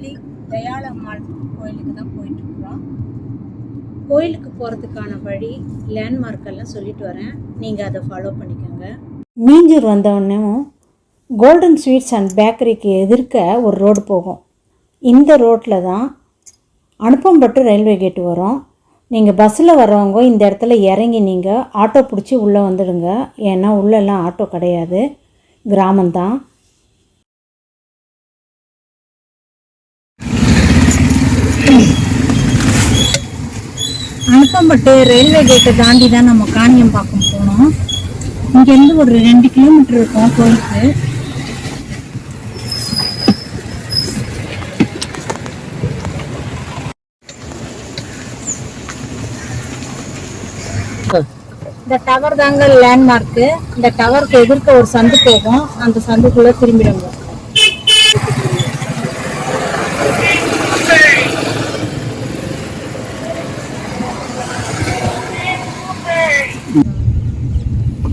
காளி தயாளம்மாள் கோயிலுக்கு தான் போயிட்டுருக்குறோம். கோயிலுக்கு போகிறதுக்கான வழி லேண்ட்மார்க் எல்லாம் சொல்லிட்டு வரேன். நீங்கள் அதை ஃபாலோ பண்ணிக்கோங்க. மீஞ்சூர் வந்தவுடனேவும் கோல்டன் ஸ்வீட்ஸ் அண்ட் பேக்கரிக்கு எதிர்க்க ஒரு ரோடு போகும். இந்த ரோட்டில் தான் அனுப்பம்பட்டு ரயில்வே கேட்டு வரும். நீங்கள் பஸ்ஸில் வர்றவங்க இந்த இடத்துல இறங்கி நீங்கள் ஆட்டோ பிடிச்சி உள்ளே வந்துடுங்க. ஏன்னா உள்ளெல்லாம் ஆட்டோ கிடையாது. கிராமம்தான். அனுப்பம்பட்டு ரயில்வே கேட்டை தாண்டி தான் நம்ம காணியம்பாக்கம் போனோம். இங்கேருந்து ஒரு ரெண்டு கிலோமீட்டர் இருக்கும் கோயிலுக்கு இந்த டவர் தாங்க லேண்ட்மார்க்கு இந்த டவருக்கு எதிர்க்க ஒரு சந்து போகும். அந்த சந்துக்குள்ளே திரும்பிடுங்க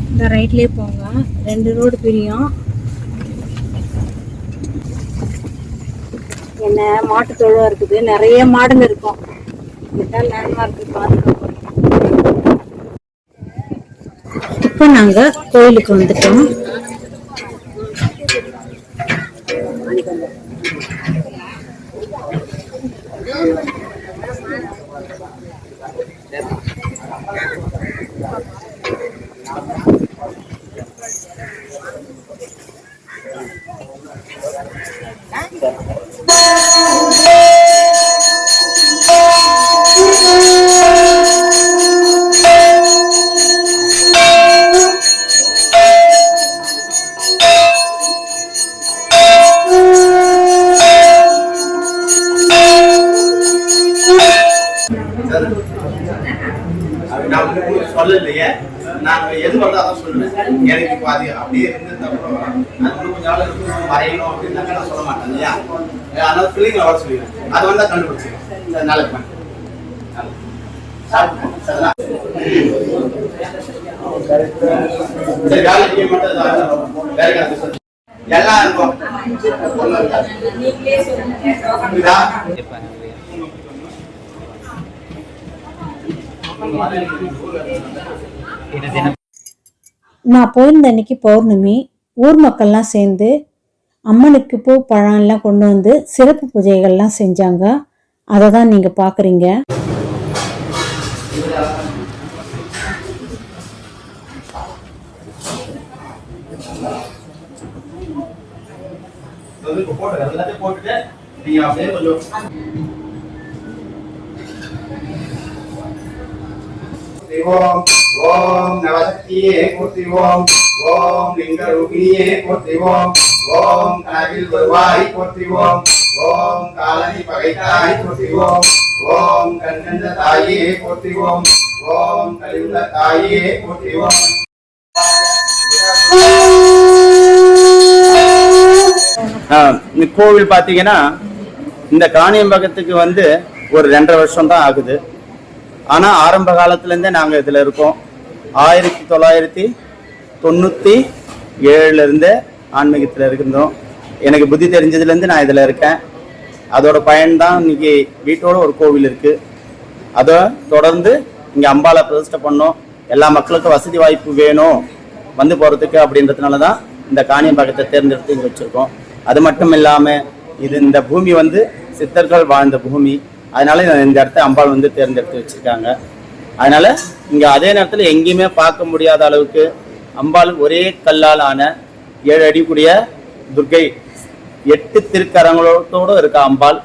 இந்த ரைட்லேயே போங்க. ரெண்டு ரோடு பிரியும். என்ன மாட்டு தொழுவம் இருக்குது. நிறைய மாடுங்க இருக்கும். இதுதான் லேண்ட்மார்க் பாதுகாப்பு இப்போ நாங்கள் கோயிலுக்கு வந்துட்டோம். எது வருதோ அதான் சொல்லுவேன். எனக்கு இப்போ அது அப்படியே இருந்து அப்புறம் அது இன்னும் கொஞ்ச நாள் இருக்கும். வரையணும் அப்படின்னாக்க நான் சொல்ல மாட்டேன் இல்லையா? அதனால பிள்ளைங்களை வர சொல்லிடுவேன் அது வந்தா கண்டுபிடிச்சிருக்கேன் நாளைக்கு பண்ணு. சரி வேலைக்கு மட்டும் எல்லாம் இருக்கும். நான் போயிருந்த அன்னைக்கு பௌர்ணமி ஊர் மக்கள்லாம் சேர்ந்து அம்மனுக்கு பூ பழம் எல்லாம் கொண்டு வந்து சிறப்பு பூஜைகள்லாம் செஞ்சாங்க. அதை தான் நீங்கள் பார்க்குறீங்க போட்டு போட்டுட்டு நீங்க அப்படியே கொஞ்சம் ஓம் ஓம் நவசக்தியே போற்றி ஓம் ஓம் லிங்க ஓம் கனவில் வருவாய் போற்றிவோம். ஓம் காலனி பகைத்தாய் போற்றிவோம். ஓம் கண்ணந்த தாயே போற்றிவோம். ஓம் ஓம் கலிவுள்ள தாயே போற்றிவோம். இந்த கோவில் பார்த்தீங்கன்னா இந்த காணியம்பகத்துக்கு வந்து ஒரு ரெண்டரை வருஷம் தான் ஆகுது. ஆனால் ஆரம்ப காலத்துலேருந்தே நாங்கள் இதில் இருக்கோம். ஆயிரத்தி தொள்ளாயிரத்தி தொண்ணூற்றி ஏழுலேருந்து ஆன்மீகத்தில் இருக்கின்றோம். எனக்கு புத்தி தெரிஞ்சதுலேருந்து நான் இதில் இருக்கேன். அதோட பயன்தான் இன்னைக்கு வீட்டோட ஒரு கோவில் இருக்குது அதை தொடர்ந்து இங்கே அம்பாளை பிரதிஷ்டை பண்ணோம். எல்லா மக்களுக்கும் வசதி வாய்ப்பு வேணும். வந்து போகிறதுக்கு அப்படின்றதுனால தான் இந்த காணியம்பாக்கத்தை தேர்ந்தெடுத்து இங்கே வச்சுருக்கோம். அது மட்டும் இல்லாமல் இது இந்த பூமி வந்து சித்தர்கள் வாழ்ந்த பூமி. அதனால இந்த இடத்த அம்பாள் வந்து தேர்ந்தெடுத்து வச்சுருக்காங்க. அதனால இங்கே அதே நேரத்தில் எங்கேயுமே பார்க்க முடியாத அளவுக்கு அம்பாள் ஒரே கல்லால் ஆன ஏழு அடிக்குடிய துர்கை துர்க்கை எட்டு திருக்கரங்களோட இருக்கா அம்பாள்.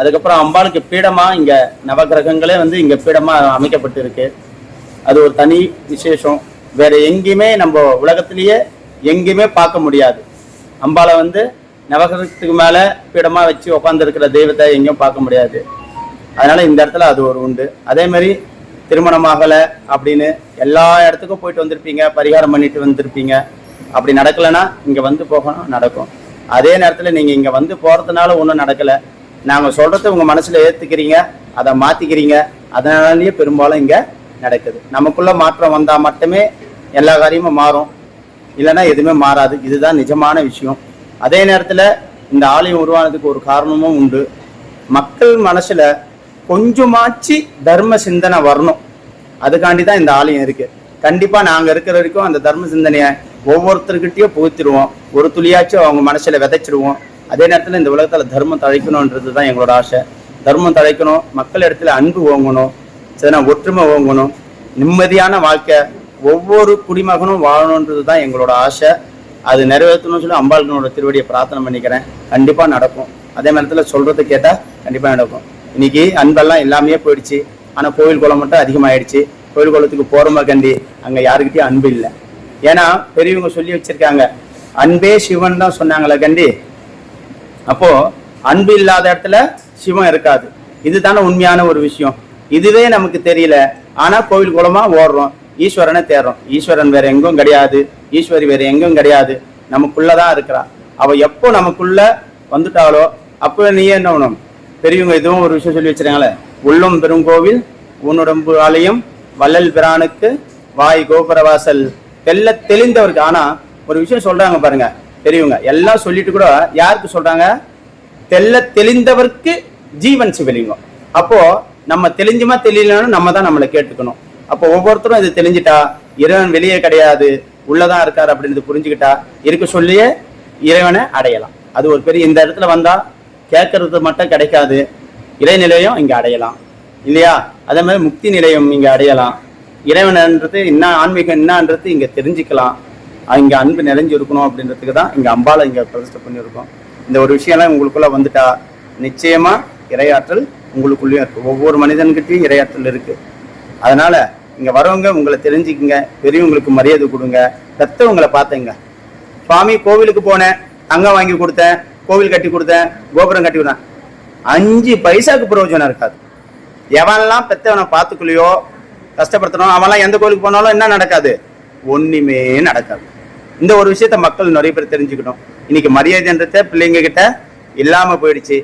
அதுக்கப்புறம் அம்பாளுக்கு பீடமா இங்க நவகிரகங்களே வந்து இங்க பீடமா அமைக்கப்பட்டு இருக்கு அது ஒரு தனி விசேஷம். வேற எங்கேயுமே நம்ம உலகத்திலேயே எங்கேயுமே பார்க்க முடியாது. அம்பாளை வந்து நவகிரகத்துக்கு மேல பீடமா வச்சு உட்காந்துருக்கிற தெய்வத்தை எங்கேயும் பார்க்க முடியாது. அதனால இந்த இடத்துல அது ஒரு உண்டு. அதே மாதிரி திருமணமாகலை அப்படின்னு எல்லா இடத்துக்கும் போயிட்டு வந்திருப்பீங்க பரிகாரம் பண்ணிட்டு வந்திருப்பீங்க. அப்படி நடக்கலைன்னா இங்கே வந்து போகணும் நடக்கும். அதே நேரத்தில் நீங்கள் இங்கே வந்து போகிறதுனால ஒன்றும் நடக்கலை. நாங்கள் சொல்கிறத உங்கள் மனசில் ஏற்றுக்கிறீங்க அதை மாற்றிக்கிறீங்க அதனாலயே பெரும்பாலும் இங்கே நடக்குது. நமக்குள்ளே மாற்றம் வந்தால் மட்டுமே எல்லா காரியமும் மாறும். இல்லைன்னா எதுவுமே மாறாது. இதுதான் நிஜமான விஷயம். அதே நேரத்தில் இந்த ஆலயம் உருவானதுக்கு ஒரு காரணமும் உண்டு. மக்கள் மனசில் கொஞ்சமாச்சு தர்ம சிந்தனை வரணும். அதுக்காண்டி தான் இந்த ஆலயம் இருக்கு. கண்டிப்பா நாங்க இருக்கிற வரைக்கும் அந்த தர்ம சிந்தனையை ஒவ்வொருத்தருக்கிட்டயும் புகுத்திடுவோம். ஒரு துளியாச்சும் அவங்க மனசுல விதைச்சிடுவோம். அதே நேரத்துல இந்த உலகத்துல தர்மம் தழைக்கணும்ன்றது தான் எங்களோட ஆசை. தர்மம் தழைக்கணும் மக்கள் இடத்துல அன்பு ஓங்கணும் சரினா ஒற்றுமை ஓங்கணும் நிம்மதியான வாழ்க்கை ஒவ்வொரு குடிமகனும் வாழணுன்றது தான் எங்களோட ஆசை. அது நிறைவேற்றணும்னு சொல்லி அம்பாளுக்கனோட திருவடியை பிரார்த்தனை பண்ணிக்கிறேன். கண்டிப்பா நடக்கும். அதே நேரத்துல சொல்றது கேட்டா கண்டிப்பா நடக்கும். இன்னைக்கு அன்பெல்லாம் எல்லாமே போயிடுச்சு. ஆனால் கோவில் குளம் மட்டும் அதிகமாயிடுச்சு. கோவில் குளத்துக்கு போகிறோமா கண்டி? அங்கே யாருக்கிட்டையும் அன்பு இல்லை. ஏன்னா பெரியவங்க சொல்லி வச்சிருக்காங்க. அன்பே சிவன் தான் சொன்னாங்களே கண்டி. அப்போ அன்பு இல்லாத இடத்துல சிவம் இருக்காது. இதுதானே உண்மையான ஒரு விஷயம். இதுவே நமக்கு தெரியல. ஆனால் கோவில் குளமா ஓடுறோம். ஈஸ்வரனை தேடுறோம். ஈஸ்வரன் வேற எங்கும் கிடையாது. ஈஸ்வரி வேற எங்கும் கிடையாது. நமக்குள்ளதான் இருக்கிறா அவ எப்போ நமக்குள்ள வந்துட்டாலோ அப்போ நீ என்ன பண்ணணும் பெரியவங்க இதுவும் ஒரு விஷயம் சொல்லி வச்சிருக்காங்களே? உள்ளம் பெருங்கோவில் உன்னுடம்பு ஆலயம் வள்ளல் பிரானுக்கு வாய் கோபுரவாசல் தெல்ல தெளிந்தவருக்கு. ஆனா ஒரு விஷயம் சொல்றாங்க பாருங்க பெரியவங்க. எல்லாம் சொல்லிட்டு கூட யாருக்கு சொல்றாங்க? தெல்ல தெளிந்தவர்க்கு ஜீவன் சிவலிங்கம். அப்போ நம்ம தெளிஞ்சுமா தெரியலன்னு நம்ம தான் நம்மளை கேட்டுக்கணும். அப்போ ஒவ்வொருத்தரும் இது தெளிஞ்சிட்டா இறைவன் வெளியே கிடையாது உள்ளதான் இருக்காரு அப்படின்றது புரிஞ்சுக்கிட்டா இருக்க சொல்லியே இறைவனை அடையலாம். அது ஒரு பெரிய இந்த இடத்துல வந்தா கேட்கறது மட்டும் கிடைக்காது. இறைநிலையம் இங்க அடையலாம். இல்லையா? அதே மாதிரி முக்தி நிலையம் இங்க அடையலாம். இறைவன்ன்றது என்ன ஆன்மீகம் என்னன்றது இங்க தெரிஞ்சுக்கலாம். இங்கே இங்க அன்பு நிறைஞ்சு இருக்கணும் அப்படின்றதுக்கு தான் இங்க அம்பாளை இங்க பிரதிஷ்டை பண்ணியிருக்கோம். இந்த ஒரு விஷயம்லாம் உங்களுக்குள்ள வந்துட்டா நிச்சயமா இரையாற்றல் உங்களுக்குள்ளேயும் இருக்கு. ஒவ்வொரு மனிதன்கிட்டயும் இரையாற்றல் இருக்கு. அதனால இங்க வரவங்க உங்களை தெரிஞ்சுக்குங்க பெரியவங்களுக்கு மரியாதை கொடுங்க பெத்தவங்களை பார்த்தேங்க. சுவாமி கோவிலுக்கு போனேன் தங்கம் வாங்கி கொடுத்தேன் கோவில் கட்டி கொடுத்தேன் கோபுரம் கட்டி கொடுத்தேன். அஞ்சு பைசாக்கு பிரயோஜனம் இருக்காது. எவன்லாம் பெத்தவனை பார்த்துக்கலையோ கஷ்டப்படுத்தணும் அவன்லாம் எந்த கோயிலுக்கு போனாலும் என்ன நடக்காது? ஒன்றுமே நடக்காது. இந்த ஒரு விஷயத்த மக்கள் நிறைய பேர் தெரிஞ்சுக்கணும். இன்னைக்கு மரியாதைன்றத பிள்ளைங்க கிட்ட இல்லாமல் போயிடுச்சு.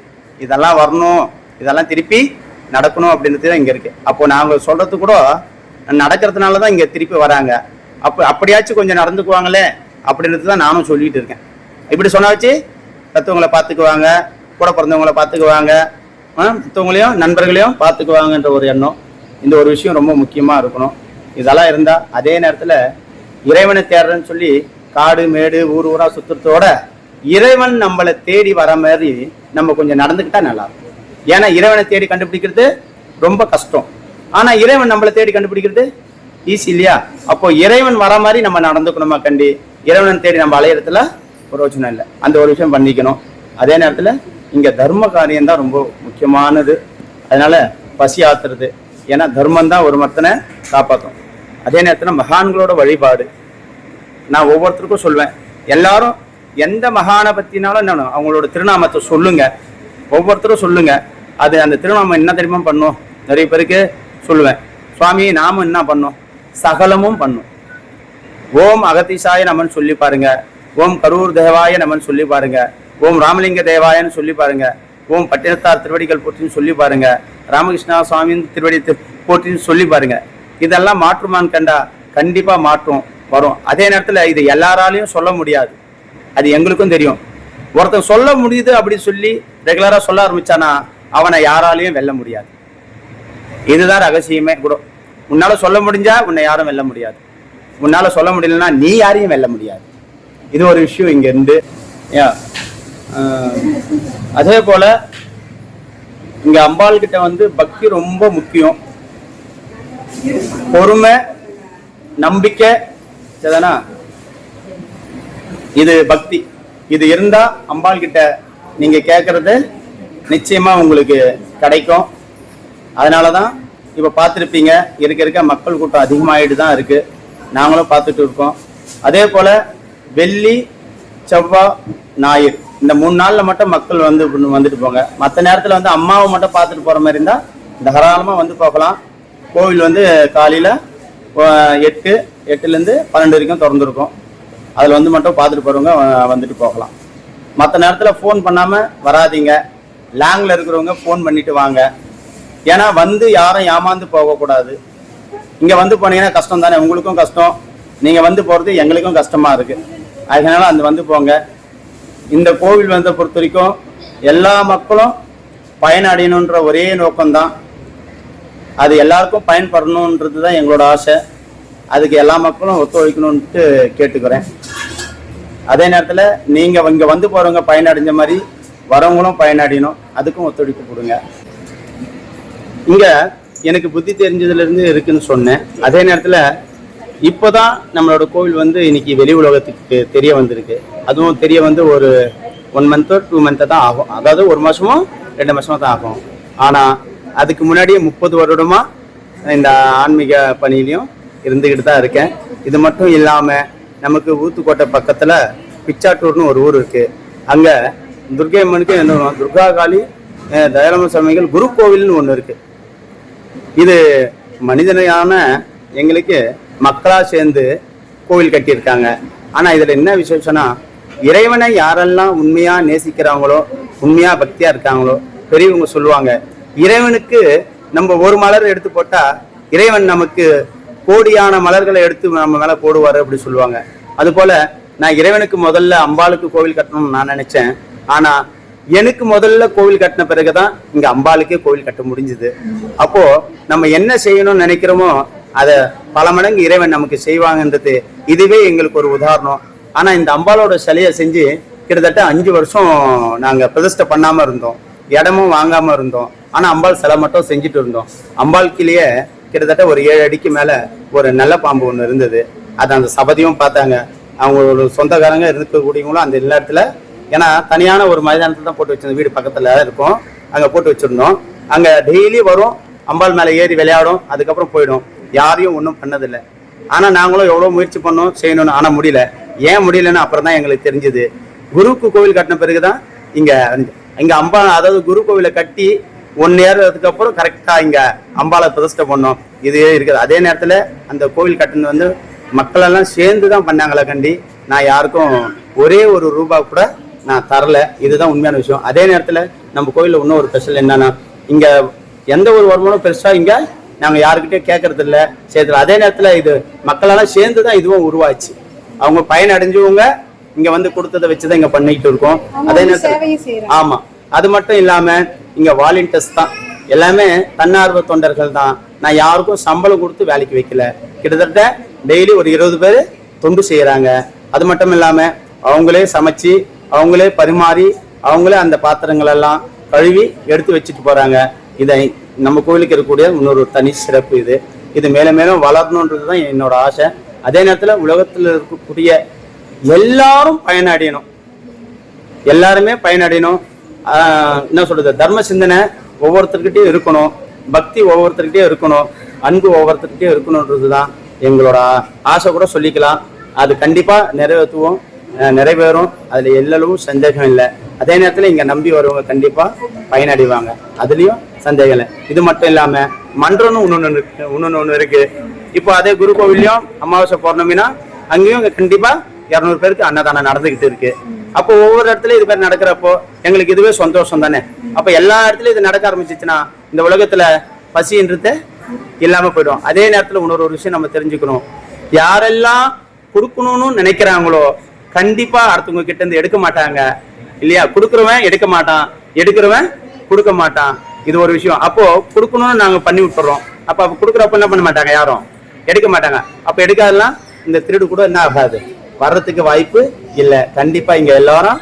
இதெல்லாம் வரணும் இதெல்லாம் திருப்பி நடக்கணும் அப்படின்றது தான் இங்கே இருக்கு. அப்போ நாங்கள் சொல்றது கூட நடக்கிறதுனால தான் இங்கே திருப்பி வராங்க. அப்போ அப்படியாச்சும் கொஞ்சம் நடந்துக்குவாங்களே அப்படின்றது தான் நானும் சொல்லிட்டு இருக்கேன். இப்படி சொன்னாச்சு வச்சு பார்த்துக்குவாங்க கூட பிறந்தவங்கள பார்த்துக்குவாங்க மற்றவங்களையும் நண்பர்களையும் பார்த்துக்குவாங்கன்ற ஒரு எண்ணம். இந்த ஒரு விஷயம் ரொம்ப முக்கியமாக இருக்கணும். இதெல்லாம் இருந்தால் அதே நேரத்தில் இறைவனை தேடுறேன்னு சொல்லி காடு மேடு ஊர் ஊராக சுற்றுறதோட இறைவன் நம்மளை தேடி வர மாதிரி நம்ம கொஞ்சம் நடந்துக்கிட்டா நல்லா இருக்கும். ஏன்னா இறைவனை தேடி கண்டுபிடிக்கிறது ரொம்ப கஷ்டம். ஆனால் இறைவன் நம்மளை தேடி கண்டுபிடிக்கிறது ஈஸி இல்லையா? அப்போ இறைவன் வர மாதிரி நம்ம நடந்துக்கணுமா கண்டி? இறைவனை தேடி நம்ம அலையிறதுல பிரயோஜனம் இல்லை. அந்த ஒரு விஷயம் பண்ணிக்கணும். அதே நேரத்தில் இங்கே தர்ம காரியம் தான் ரொம்ப முக்கியமானது. அதனால பசி ஆத்துறது. ஏன்னா தர்மம் தான் ஒரு மத்தனை காப்பாற்றும் அதே நேரத்தில் மகான்களோட வழிபாடு. நான் ஒவ்வொருத்தருக்கும் சொல்வேன். எல்லாரும் எந்த மகானை பற்றினாலும் என்ன அவங்களோட திருநாமத்தை சொல்லுங்க. ஒவ்வொருத்தரும் சொல்லுங்க. அது அந்த திருநாமம் என்ன தெரியுமா பண்ணும்? நிறைய பேருக்கு சொல்லுவேன். சுவாமி நாமும் என்ன பண்ணும்? சகலமும் பண்ணும். ஓம் அகத்திசாய நமன் சொல்லி பாருங்க. ஓம் கரூர் தேவாய நமன் சொல்லி பாருங்க. ஓம் ராமலிங்க தேவாயன்னு சொல்லி பாருங்க. ஓம் பட்டினத்தார் திருவடிகள் போற்றின்னு சொல்லி பாருங்க. ராமகிருஷ்ணா சுவாமியின் திருவடி போற்றின்னு சொல்லி பாருங்க. இதெல்லாம் மாற்றுமான்னு கண்டா கண்டிப்பா மாற்றும் வரும். அதே நேரத்துல இது எல்லாராலையும் சொல்ல முடியாது. அது எங்களுக்கும் தெரியும். ஒருத்தர் சொல்ல முடியுது அப்படின்னு சொல்லி ரெகுலரா சொல்ல ஆரம்பிச்சானா அவனை யாராலையும் வெல்ல முடியாது. இதுதான் ரகசியமே. கூட உன்னால சொல்ல முடிஞ்சா உன்னை யாரும் வெல்ல முடியாது. உன்னால சொல்ல முடியலன்னா நீ யாரையும் வெல்ல முடியாது. இது ஒரு விஷயம் இங்க இருந்து. ஆஹ், அதே போல இங்க அம்பாள் கிட்ட வந்து பக்தி ரொம்ப முக்கியம். பொறுமை நம்பிக்கை சரிதானா? இது பக்தி. இது இருந்தா அம்பாள் கிட்ட நீங்க கேட்கறது நிச்சயமா உங்களுக்கு கிடைக்கும். அதனாலதான் இப்ப பார்த்துருப்பீங்க இருக்க இருக்க மக்கள் கூட்டம் அதிகமாயிட்டு தான் இருக்கு. நாங்களும் பார்த்துட்டு இருக்கோம். அதே போல வெள்ளி செவ்வாய் ஞாயிறு. இந்த மூணு நாளில் மட்டும் மக்கள் வந்து வந்துட்டு போங்க. மற்ற நேரத்தில் வந்து அம்மாவை மட்டும் பார்த்துட்டு போகிற மாதிரி இருந்தால் தாராளமாக வந்து பார்க்கலாம். கோவில் வந்து காலையில் எட்டு எட்டுலேருந்து பன்னெண்டு வரைக்கும் திறந்துருக்கும். அதில் வந்து மட்டும் பார்த்துட்டு போகிறவங்க வந்துட்டு போகலாம். மற்ற நேரத்தில் ஃபோன் பண்ணாமல் வராதீங்க. லேங்கில் இருக்கிறவங்க ஃபோன் பண்ணிட்டு வாங்க. ஏன்னா வந்து யாரும் ஏமாந்து போகக்கூடாது. இங்கே வந்து போனீங்கன்னா கஷ்டம் தானே. உங்களுக்கும் கஷ்டம். நீங்கள் வந்து போகிறது எங்களுக்கும் கஷ்டமாக இருக்குது அதனால் அந்த வந்து போங்க. இந்த கோவில் வந்த பொறுத்த வரைக்கும் எல்லா மக்களும் பயனடையணுன்ற ஒரே நோக்கம்தான். அது எல்லாருக்கும் பயன்படணுன்றது தான் எங்களோட ஆசை. அதுக்கு எல்லா மக்களும் ஒத்துழைக்கணும்ட்டு கேட்டுக்கிறேன். அதே நேரத்தில் நீங்கள் இங்கே வந்து போகிறவங்க பயனடைஞ்ச மாதிரி வரவங்களும் பயனடையணும். அதுக்கும் ஒத்துழைப்பு கொடுங்க. இங்கே எனக்கு புத்தி தெரிஞ்சதுலேருந்து இருக்குன்னு சொன்னேன். அதே நேரத்தில் இப்போ தான் நம்மளோட கோவில் வந்து இன்னைக்கு வெளி உலகத்துக்கு தெரிய வந்திருக்கு. அதுவும் தெரிய வந்து ஒரு ஒன் மந்த்தோ டூ மந்த்தோ தான் ஆகும். அதாவது ஒரு மாதமும் ரெண்டு மாதமும் தான் ஆகும். ஆனால் அதுக்கு முன்னாடியே முப்பது வருடமாக இந்த ஆன்மீக பணியிலையும் இருந்துக்கிட்டு தான் இருக்கேன். இது மட்டும் இல்லாமல் நமக்கு ஊத்துக்கோட்டை பக்கத்தில் பிச்சாட்டூர்னு ஒரு ஊர் இருக்குது அங்கே துர்கை அம்மனுக்கு என்ன துர்கா காளி அஹ், சுவாமிகள் குரு கோவில்னு ஒன்று இருக்குது இது மனிதனையான எங்களுக்கு மக்களாக சேர்ந்து கோவில் கட்டியிருக்காங்க. ஆனால் இதில் என்ன விசேஷம்னா இறைவனை யாரெல்லாம் உண்மையாக நேசிக்கிறாங்களோ உண்மையாக பக்தியாக இருக்காங்களோ பெரியவங்க சொல்லுவாங்க இறைவனுக்கு நம்ம ஒரு மலர் எடுத்து போட்டால் இறைவன் நமக்கு கோடியான மலர்களை எடுத்து நம்ம மேலே போடுவார் அப்படி சொல்லுவாங்க. அதுபோல் நான் இறைவனுக்கு முதல்ல அம்பாளுக்கு கோவில் கட்டணும்னு நான் நினச்சேன். ஆனால் எனக்கு முதல்ல கோவில் கட்டின பிறகு தான் இங்கே அம்பாளுக்கே கோவில் கட்ட முடிஞ்சது. அப்போது நம்ம என்ன செய்யணும்னு நினைக்கிறோமோ அதை பல மடங்கு இறைவன் நமக்கு செய்வாங்கன்றது இதுவே எங்களுக்கு ஒரு உதாரணம். ஆனால் இந்த அம்பாளோட சிலையை செஞ்சு கிட்டத்தட்ட அஞ்சு வருஷம் நாங்கள் பிரதிஷ்டை பண்ணாமல் இருந்தோம். இடமும் வாங்காமல் இருந்தோம். ஆனால் அம்பாள் சிலை மட்டும் செஞ்சுட்டு இருந்தோம். அம்பாள்கிலேயே கிட்டத்தட்ட ஒரு ஏழு அடிக்கு மேலே ஒரு நல்ல பாம்பு ஒன்று இருந்தது. அது அந்த சபதியும் பார்த்தாங்க. அவங்க ஒரு சொந்தக்காரங்க இருக்கக்கூடியவங்களும் அந்த எல்லா இடத்துல. ஏன்னா தனியான ஒரு மைதானத்தில் தான் போட்டு வச்சிருந்தோம் வீடு பக்கத்தில் இருக்கும். அங்கே போட்டு வச்சுருந்தோம். அங்கே டெய்லி வரும். அம்பாள் மேலே ஏறி விளையாடும். அதுக்கப்புறம் போயிடும். யாரையும் ஒன்றும் பண்ணதில்லை. ஆனால் நாங்களும் எவ்வளோ முயற்சி பண்ணோம் செய்யணும்னு ஆனால் முடியல. ஏன் முடியலன்னு அப்புறம் தான் எங்களுக்கு தெரிஞ்சது. குருக்கு கோவில் கட்டின பிறகு தான் இங்கே இங்கே அம்பா அதாவது குரு கோவிலை கட்டி ஒன் இயர் அப்புறம் கரெக்டாக இங்கே அம்பாவை பிரதிஷ்டை பண்ணோம். இது இருக்குது. அதே நேரத்தில் அந்த கோவில் கட்டினது வந்து மக்களெல்லாம் சேர்ந்து தான் பண்ணாங்களே கண்டி. நான் யாருக்கும் ஒரே ஒரு ரூபா கூட நான் தரல. இதுதான் உண்மையான விஷயம். அதே நேரத்தில் நம்ம கோயிலில் இன்னும் ஒரு ஸ்பெஷல் என்னன்னா இங்கே எந்த ஒரு வருமானம் பெருசாக இங்கே நாங்க யாருக்கிட்டயும் கேட்கறது இல்ல சேர்த்துல அதே நேரத்துல இது மக்களெல்லாம் சேர்ந்து தான் இதுவும் உருவாச்சு. அவங்க பயன் அடைஞ்சவங்க இங்க வந்து கொடுத்ததை வச்சுதான் இங்க பண்ணிட்டு இருக்கோம். அதே நேரத்துல சேவையும் செய்யறாங்க ஆமா. அது மட்டும் இல்லாம இங்க வாலண்டியர்ஸ் தான். எல்லாமே தன்னார்வ தொண்டர்கள் தான். நான் யாருக்கும் சம்பளம் கொடுத்து வேலைக்கு வைக்கல. கிட்டத்தட்ட டெய்லி ஒரு இருபது பேர் தொண்டு செய்யறாங்க. அது மட்டும் இல்லாம அவங்களே சமைச்சு அவங்களே பரிமாறி அவங்களே அந்த பாத்திரங்கள் எல்லாம் கழுவி எடுத்து வச்சுட்டு போறாங்க. இதை நம்ம கோயிலுக்கு இருக்கக்கூடிய இன்னொரு தனி சிறப்பு இது. இது மேலும் மேலும் வளரணுன்றது தான் என்னோட ஆசை. அதே நேரத்துல உலகத்துல இருக்கக்கூடிய எல்லாரும் பயனடையணும். எல்லாருமே பயனடையணும். ஆஹ் என்ன சொல்றது? தர்ம சிந்தனை ஒவ்வொருத்தர்கிட்டயும் இருக்கணும். பக்தி ஒவ்வொருத்தர்கிட்டயும் இருக்கணும். அன்பு ஒவ்வொருத்தர்கிட்டயும் இருக்கணுன்றது தான் எங்களோட ஆசை கூட சொல்லிக்கலாம். அது கண்டிப்பா நிறைவேற்றுவோம். நிறைவேறும் அதுல எல்லளவும் சந்தேகம் இல்லை. அதே நேரத்துல இங்க நம்பி வருவங்க கண்டிப்பா பயனடைவாங்க. அதுலயும் சந்தேகம் இல்லை. இது மட்டும் இல்லாம மன்றம்னு ஒன்று இருக்கு இன்னொன்னு ஒண்ணு இருக்கு. இப்போ அதே குரு கோவில்லையும் அமாவாசை பௌர்ணமினா அங்கேயும் இங்க கண்டிப்பா இரநூறு பேருக்கு அன்னதானம் நடந்துகிட்டு இருக்கு. அப்போ ஒவ்வொரு இடத்துல இது மாதிரி நடக்கிறப்போ எங்களுக்கு இதுவே சந்தோஷம் தானே? அப்ப எல்லா இடத்துலயும் இது நடக்க ஆரம்பிச்சிச்சுன்னா இந்த உலகத்துல பசின்றது இல்லாம போயிடும். அதே நேரத்துல இன்னொரு ஒரு விஷயம் நம்ம தெரிஞ்சுக்கணும். யாரெல்லாம் கொடுக்கணும்னு நினைக்கிறாங்களோ கண்டிப்பா அடுத்தவங்க கிட்ட இருந்து எடுக்க மாட்டாங்க. இல்லையா? கொடுக்குறவன் எடுக்க மாட்டான். எடுக்கிறவன் கொடுக்க மாட்டான். இது ஒரு விஷயம். அப்போ கொடுக்கணும்னு நாங்க பண்ணி விட்டுறோம். அப்ப அப்ப கொடுக்குறப்ப என்ன பண்ண மாட்டாங்க? யாரும்? எடுக்க மாட்டாங்க. அப்ப எடுக்காதெல்லாம் இந்த திருடு கூட என்ன ஆகாது. வர்றதுக்கு வாய்ப்பு இல்லை. கண்டிப்பா இங்க எல்லாரும்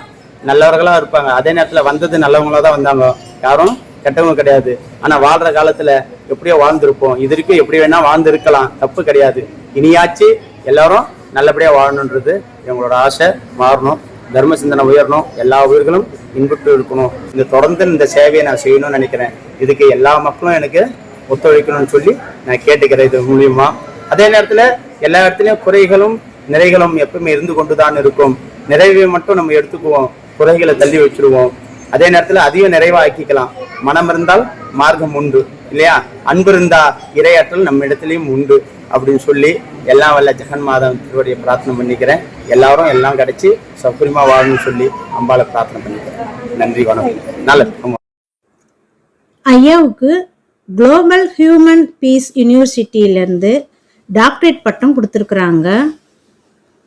நல்லவர்களா இருப்பாங்க. அதே நேரத்துல வந்தது நல்லவங்களா தான் வந்தாங்க. யாரும் கெட்டவங்க கிடையாது. ஆனா வாழ்ற காலத்துல எப்படியோ வாழ்ந்திருப்போம். இது வரைக்கும் எப்படி வேணா வாழ்ந்து இருக்கலாம் தப்பு கிடையாது. இனியாச்சு எல்லாரும் நல்லபடியா வாழணுன்றது எங்களோட ஆசை. மாறணும். தர்ம சிந்தனை உயரணும். எல்லா உயிர்களும் இன்புற்று இருக்கணும். இந்த தொடர்ந்து இந்த சேவையை நான் செய்யணும்னு நினைக்கிறேன். இதுக்கு எல்லா மக்களும் எனக்கு ஒத்துழைக்கணும்னு சொல்லி நான் கேட்டுக்கிறேன் இது மூலியமா. அதே நேரத்துல எல்லா இடத்துலயும் குறைகளும் நிறைகளும் எப்பவுமே இருந்து கொண்டுதான் இருக்கும். நிறைவை மட்டும் நம்ம எடுத்துக்குவோம். குறைகளை தள்ளி வச்சிருவோம். அதே நேரத்துல அதையும் நிறைவாக்கிக்கலாம். மனம் இருந்தால் மார்க்கம் உண்டு. இல்லையா? அன்பு இருந்தா இரையாற்றல் நம்ம இடத்துலையும் உண்டு. அப்படின்னு சொல்லி எல்லாம் வல்ல ஜெகன் மாதம் திருவடியை பிரார்த்தனை பண்ணிக்கிறேன். எல்லாரும் எல்லாம் கிடைச்சி சௌகரியமா வாழணும்னு சொல்லி அம்பாளை பிரார்த்தனை பண்ணிக்கிறேன். நன்றி வணக்கம். நல்லது. ஐயாவுக்கு குளோபல் ஹியூமன் பீஸ் யூனிவர்சிட்டியிலேருந்து டாக்டரேட் பட்டம் கொடுத்துருக்குறாங்க.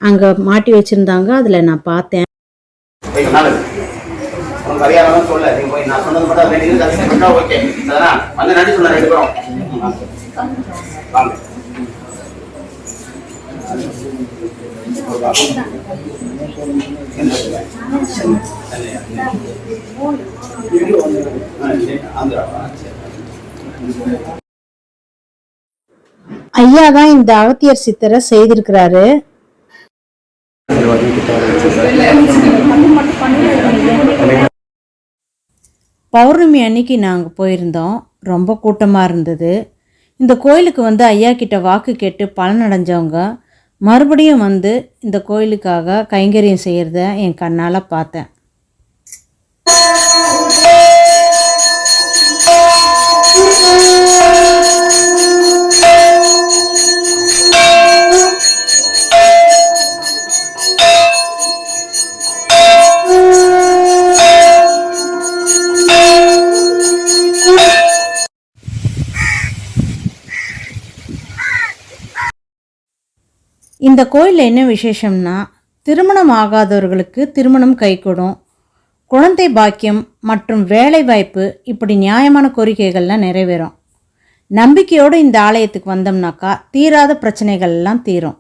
அங்கே மாட்டி வச்சுருந்தாங்க. அதில் நான் பார்த்தேன். நான் சொன்னது மட்டும் ரெண்டு இது கரெக்டாக பண்ணா ஓகே அதான் வந்து நன்றி சொன்ன ரெண்டு பேரும் வாங்க ஐயா தான் இந்த அகத்தியர் சித்தரை செய்திருக்கிறாரு. பௌர்ணமி அன்னைக்கு நாங்கள் போயிருந்தோம். ரொம்ப கூட்டமாக இருந்தது. இந்த கோயிலுக்கு வந்து ஐயா கிட்ட வாக்கு கேட்டு பலனடைஞ்சவங்க மறுபடியும் வந்து இந்த கோயிலுக்காக கைங்கரியம் செய்கிறத என் கண்ணால் பார்த்தேன். இந்த கோயிலில் என்ன விசேஷம்னா திருமணம் ஆகாதவர்களுக்கு திருமணம் கைகூடும். குழந்தை பாக்கியம் மற்றும் வேலை வாய்ப்பு இப்படி நியாயமான கோரிக்கைகள்லாம் நிறைவேறும். நம்பிக்கையோடு இந்த ஆலயத்துக்கு வந்தோம்னாக்கா தீராத பிரச்சனைகள் எல்லாம் தீரும்.